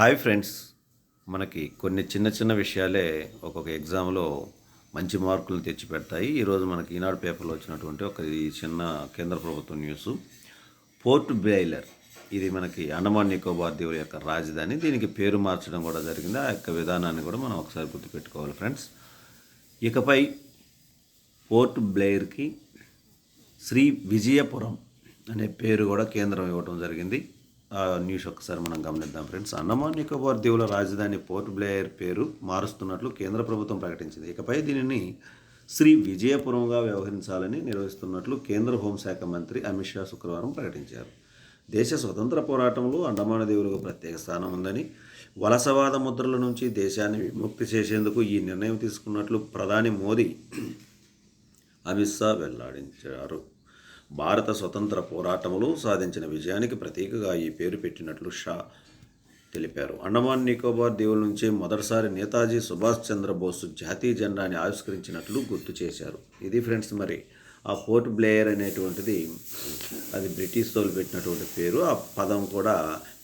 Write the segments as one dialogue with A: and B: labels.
A: Hi friends. మనకి కొన్ని చిన్న చిన్న విషయాలే ఒక్కొక్క ఎగ్జామ్లో మంచి మార్కులు తెచ్చిపెడతాయి ఈరోజు మనకి ఈనాడు పేపర్లో వచ్చినటువంటి ఒక ఈ చిన్న కేంద్ర ప్రభుత్వ న్యూస్. పోర్ట్ బ్లెయిలర్ ఇది మనకి అండమాన్ నికోబార్ దీవుల యొక్క రాజధాని. దీనికి పేరు మార్చడం కూడా జరిగింది. ఆ యొక్క విధానాన్ని కూడా మనం ఒకసారి గుర్తుపెట్టుకోవాలి ఫ్రెండ్స్. ఇకపై పోర్ట్ బ్లెయిర్కి శ్రీ విజయపురం అనే పేరు కూడా కేంద్రం ఇవ్వడం జరిగింది. న్యూస్ ఒకసారి మనం గమనిద్దాం ఫ్రెండ్స్ అండమాన్ నికోబార్ దీవుల రాజధాని పోర్ట్ బ్లేయర్ పేరు మారుస్తున్నట్లు కేంద్ర ప్రభుత్వం ప్రకటించింది. ఇకపై దీనిని శ్రీ విజయపురంగా వ్యవహరించాలని నిర్వహిస్తున్నట్లు కేంద్ర హోంశాఖ మంత్రి అమిత్ షా శుక్రవారం ప్రకటించారు. దేశ స్వతంత్ర పోరాటంలో అండమాన దీవులకు ప్రత్యేక స్థానం ఉందని వలసవాద ముద్రల నుంచి దేశాన్ని విముక్తి చేసేందుకు ఈ నిర్ణయం తీసుకున్నట్లు ప్రధాని మోదీ అమిత్ షా వెల్లడించారు. భారత స్వతంత్ర పోరాటంలో సాధించిన విజయానికి ప్రతీకగా ఈ పేరు పెట్టినట్లు షా తెలిపారు. అండమాన్ నికోబార్ దీవుల నుంచి మొదటిసారి నేతాజీ సుభాష్ చంద్రబోస్ జాతీయ జెండాని ఆవిష్కరించినట్లు గుర్తు చేశారు. ఇది ఫ్రెండ్స్ మరి ఆ పోర్ట్ బ్లేయర్ అనేటువంటిది అది బ్రిటిష్ తోలు పెట్టినటువంటి పేరు ఆ పదం కూడా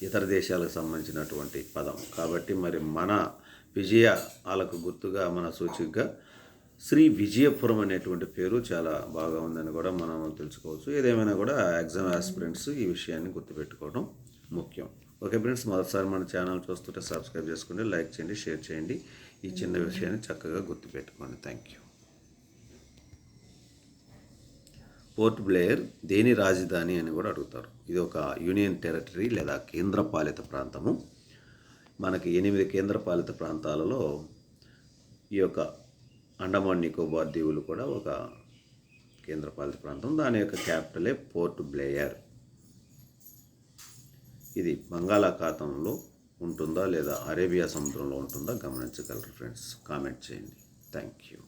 A: ఇతర దేశాలకు సంబంధించినటువంటి పదం. కాబట్టి మరి మన విజయాలకు గుర్తుగా మన సూచికగా శ్రీ విజయపురం అనేటువంటి పేరు చాలా బాగా ఉందని కూడా మనం తెలుసుకోవచ్చు. ఏదేమైనా కూడా ఎగ్జామ్ ఆస్పిరెంట్స్ ఈ విషయాన్ని గుర్తుపెట్టుకోవడం ముఖ్యం. ఓకే ఫ్రెండ్స్ మొదటిసారి మన ఛానల్ చూస్తుంటే సబ్స్క్రైబ్ చేసుకోండి లైక్ చేయండి షేర్ చేయండి. ఈ చిన్న విషయాన్ని చక్కగా గుర్తుపెట్టుకోండి. Thank you. పోర్ట్ బ్లేయర్ దేని రాజధాని అని కూడా అడుగుతారు. ఇది ఒక యూనియన్ టెరిటరీ లేదా కేంద్రపాలిత ప్రాంతము. మనకి ఎనిమిది కేంద్రపాలిత ప్రాంతాలలో ఈ యొక్క అండమాన్ నికోబార్ దీవులు కూడా ఒక కేంద్రపాలిత ప్రాంతం. దాని యొక్క క్యాపిటలే పోర్ట్ బ్లేయర్. ఇది బంగాళాఖాతంలో ఉంటుందా లేదా అరేబియా సముద్రంలో ఉంటుందా? గమనించగలరు ఫ్రెండ్స్. కామెంట్ చేయండి. Thank you